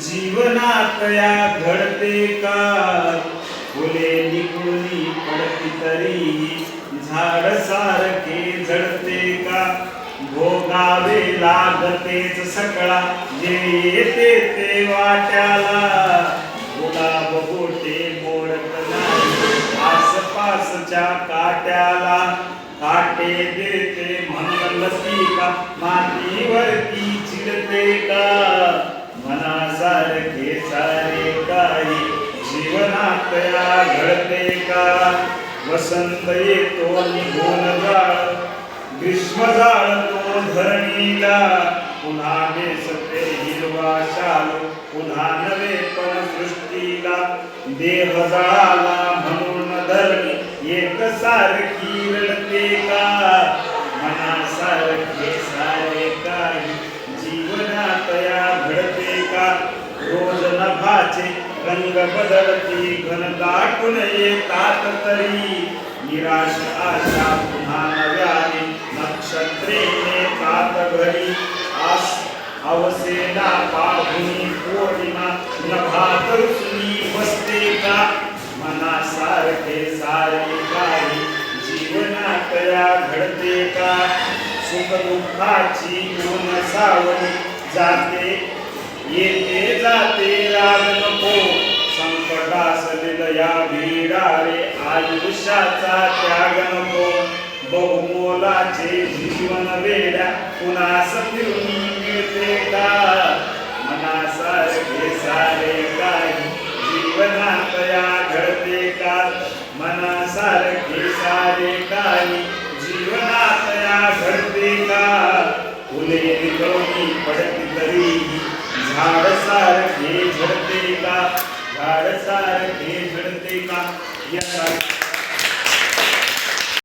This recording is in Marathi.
जीवनात या घडते का फुले निघुनी पडती तरीही झाड सारखे झडते का? भोगावे लागतेच सकळा जे येते ते वाट्याला. गुलाब गोटे मोडत नाही आसपासच्या काट्याला. काटे देते म्हणून का? मातीवरती चिडते का मनासारखे सारे काही तया घडते का? वसंत येतो निघून जाळ. ग्रीष्म जाळतो धरणीला. पुन्हा बेसते हिरवा शाल. पुन्हा नवे पण सृष्टीला. देह जाळाला म्हणून धरणी. एक सारखी रडते का मनासारखे सारे काही जीवनात या घडते का रोज नभाचे रंग बदलती घन दाटून येतात तरी. निराश आशा पुन्हा नव्याने नक्षत्रे नेतात घरी आस अवसेना पाहुणी पौर्णिमा नभात रुसली बसते का मनासारखे सारे काही जीवनात या घडते का? सुख दुःखाची गुण सावली जाते. येते जाते राग या भिडारे आयुष्याचा त्याग नको. बहुमोलाचे जीवन वेड्या पुन्हा फिरून मिळते का? मनासारखे सारे काही जीवनात या घडते का? मनासारखे सारे काही जीवनात या घडते का? फुले निघवणी पडत तरी झाड सारखे झडते का? झाड सारखे झडते का? या